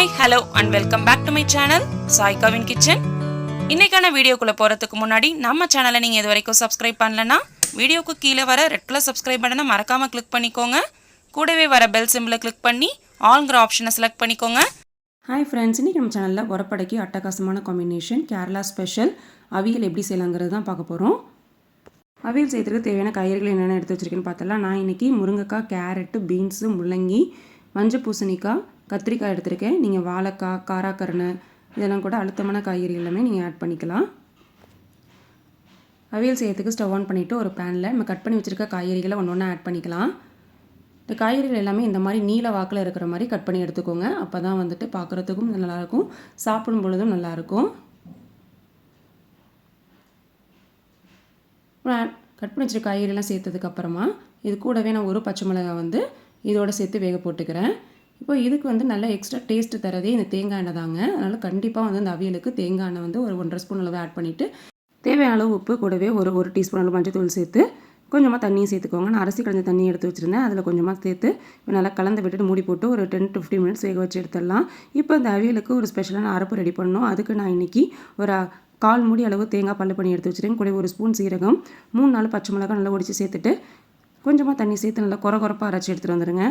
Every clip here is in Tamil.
Hi hello and welcome back to my channel சாய்காவின் kitchen இன்றைக்கான வீடியோக்குள்ளே போகிறதுக்கு முன்னாடி நம்ம சேனலை நீங்கள் இது வரைக்கும் சப்ஸ்கிரைப் பண்ணலன்னா வீடியோக்கு கீழே வர ரெட் கலர் சப்ஸ்கிரைப் பட்டனை மறக்காமல் கிளிக் பண்ணிக்கோங்க. கூடவே வர பெல் சிம்பிளை கிளிக் பண்ணி ஆல்ங்கிற ஆப்ஷனை செலக்ட் பண்ணிக்கோங்க. ஹாய் ஃப்ரெண்ட்ஸ் இன்றைக்கி நம்ம சேனலில் உரப்படைக்கு அட்டகாசமான காம்பினேஷன் கேரளா ஸ்பெஷல் அவியல் எப்படி செய்யலாங்கிறது தான் பார்க்க போகிறோம் அவியல் செய்கிறதுக்கு தேவையான காய்கறிகள் என்னென்ன எடுத்து வச்சுருக்கேன்னு பார்த்தலாம் நான் இன்றைக்கி முருங்கைக்காய் கேரட்டு பீன்ஸு முள்ளங்கி மஞ்சள் பூசணிக்காய் கத்திரிக்காய் எடுத்திருக்கேன். நீங்கள் வாழைக்காய் காராக்கருணை இதெல்லாம் கூட அழுத்தமான காய்கறி எல்லாமே நீங்கள் ஆட் பண்ணிக்கலாம். அவியல் செய்யறதுக்கு ஸ்டவ் ஆன் பண்ணிவிட்டு ஒரு பேனில் நம்ம கட் பண்ணி வச்சுருக்க காய்கறிகளை ஒன்று ஒன்றா ஆட் பண்ணிக்கலாம். இந்த காய்கறிகள் எல்லாமே இந்த மாதிரி நீல வாக்கில் இருக்கிற மாதிரி கட் பண்ணி எடுத்துக்கோங்க. அப்போ தான் வந்துட்டு பார்க்குறதுக்கும் நல்லாயிருக்கும். சாப்பிடும் பொழுதும் நல்லாயிருக்கும். கட் பண்ணி வச்சுருக்க காய்கறிலாம் சேர்த்ததுக்கப்புறமா இது கூடவே நான் ஒரு பச்சை மிளகாய் வந்து இதோட சேர்த்து வேக போட்டுக்கிறேன். இப்போ இதுக்கு வந்து நல்ல எக்ஸ்ட்ரா டேஸ்ட் தரதே இந்த தேங்காய் எண்ணெய் தாங்க. அதனால் கண்டிப்பாக வந்து இந்த அவியலுக்கு தேங்காய் எண்ணெய் வந்து ஒரு ஒன்றரை ஸ்பூன் அளவு ஆட் பண்ணிவிட்டு தேவையான அளவு உப்பு கூடவே ஒரு ஒரு டீஸ்பூன் அளவு மஞ்சத்தூள் சேர்த்து கொஞ்சமாக தண்ணியும் சேர்த்துக்கோங்க. நான் அரிசி கலந்த தண்ணி எடுத்து வச்சுருந்தேன். அதில் கொஞ்சமாக சேர்த்து நல்லா கலந்து விட்டுட்டு மூடி போட்டு ஒரு டென் டு ஃபிஃப்டின் மினிட்ஸ் வேக வச்சு எடுத்துடலாம். இப்போ இந்த அவியலுக்கு ஒரு ஸ்பெஷலான அரைப்பு ரெடி பண்ணணும். அதுக்கு நான் இன்றைக்கி ஒரு கால் மூடி அளவு தேங்காய் பல்லு பண்ணி எடுத்து வச்சுருக்கேன். கூட ஒரு ஸ்பூன் சீரகம் மூணு நாலு பச்சை மிளகாய் நல்லா ஒடிச்சு சேர்த்துட்டு கொஞ்சமாக தண்ணி சேர்த்து நல்லா குறை குறப்பாக அரைச்சி எடுத்துகிட்டு வந்துடுங்க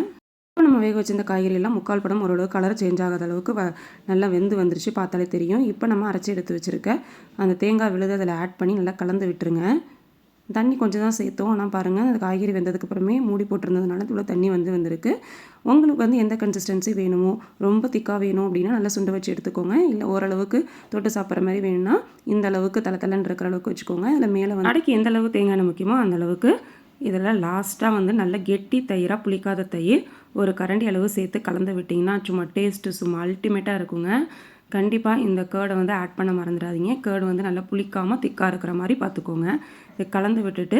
நம்ம வேக வச்சிருந்த காய்கறியெல்லாம் முக்கால் படம் ஓரளவுக்கு கலர் சேஞ்ச் ஆகாத அளவுக்கு வ நல்லா வெந்து வந்துருச்சு பார்த்தாலே தெரியும். இப்போ நம்ம அரைச்சி எடுத்து வச்சுருக்க அந்த தேங்காய் விழுது அதில் ஆட் பண்ணி நல்லா கலந்து விட்டுருங்க. தண்ணி கொஞ்சம் தான் சேர்த்தோம். ஆனால் பாருங்கள் அந்த காய்கறி வெந்ததுக்கப்புறமே மூடி போட்டிருந்ததுனால இவ்வளோ தண்ணி வந்து வந்திருக்கு. உங்களுக்கு வந்து எந்த கன்சிஸ்டன்சி வேணுமோ ரொம்ப திக்காக வேணும் அப்படின்னா நல்லா சுண்டை வச்சு எடுத்துக்கோங்க. இல்லை ஓரளவுக்கு தொட்டு சாப்பிட்ற மாதிரி வேணும்னா இந்த அளவுக்கு தலை தலைன்னு இருக்கிற அளவுக்கு வச்சுக்கோங்க. அதில் மேலே வந்து அடைக்கு எந்த அளவுக்கு தேங்காய் எண்ணெய் முக்கியமோ அந்த அளவுக்கு இதில் லாஸ்ட்டாக வந்து நல்ல கெட்டி தயிராக புளிக்காத தயிர் ஒரு கரண்டி அளவு சேர்த்து கலந்து விட்டிங்கன்னா சும்மா டேஸ்ட்டு சும்மா அல்டிமேட்டாக இருக்குங்க. கண்டிப்பாக இந்த கேர்டை வந்து ஆட் பண்ண மறந்துடாதீங்க. கேர்டு வந்து நல்லா புளிக்காமல் திக்காக இருக்கிற மாதிரி பார்த்துக்கோங்க. இதை கலந்து விட்டுட்டு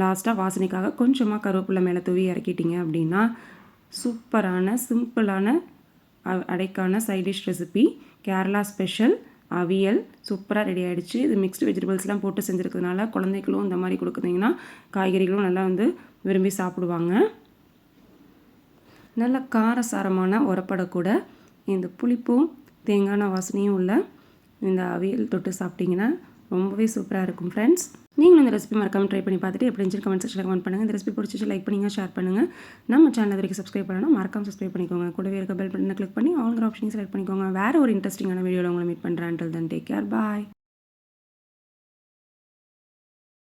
லாஸ்ட்டாக வாசனைக்காக கொஞ்சமாக கருவேப்பிலை மேலே தூவி இறக்கிட்டீங்க அப்படின்னா சூப்பரான சிம்பிளான அடைக்கான side dish recipe Kerala special aviyal சூப்பராக ரெடி ஆகிடுச்சு இது மிக்ஸ்டு வெஜிடபிள்ஸ்லாம் போட்டு செஞ்சுருக்கிறதுனால குழந்தைகளும் இந்த மாதிரி கொடுக்குறீங்கன்னா காய்கறிகளும் நல்லா வந்து விரும்பி சாப்பிடுவாங்க. நல்ல காரசாரமான உரப்படக்கூட இந்த புளிப்பும் தேங்காய் வாசனையும் உள்ள இந்த அவியல் தொட்டு சாப்பிட்டிங்கன்னா ரொம்பவே சூப்பராக இருக்கும் ஃப்ரெண்ட்ஸ் நீங்களும் இந்த ரெசிபி மறக்காமல் ட்ரை பண்ணி பார்த்துட்டு எப்படி இருந்துச்சு கமெண்ட் செக்ஷனில் கமெண்ட் பண்ணுங்கள் இந்த ரெசிபி பிடிச்சி லைக் பண்ணுங்கள் ஷேர் பண்ணுங்கள் நம்ம சேனல் வரைக்கும் சப்ஸ்கிரைப் பண்ணணும் மறக்காமல் சப்ஸ்கிரைப் பண்ணிக்கோங்க. கூடவே இருக்க பெல் பட்டனை கிளிக் பண்ணி ஆல் ஆப்ஷனையும் செலக்ட் பண்ணிக்கோங்க. வேறு ஒரு இன்ட்ரெஸ்டிங்கான வீடியோவில் உங்களை மீட் பண்ணுறேன் until then take care bye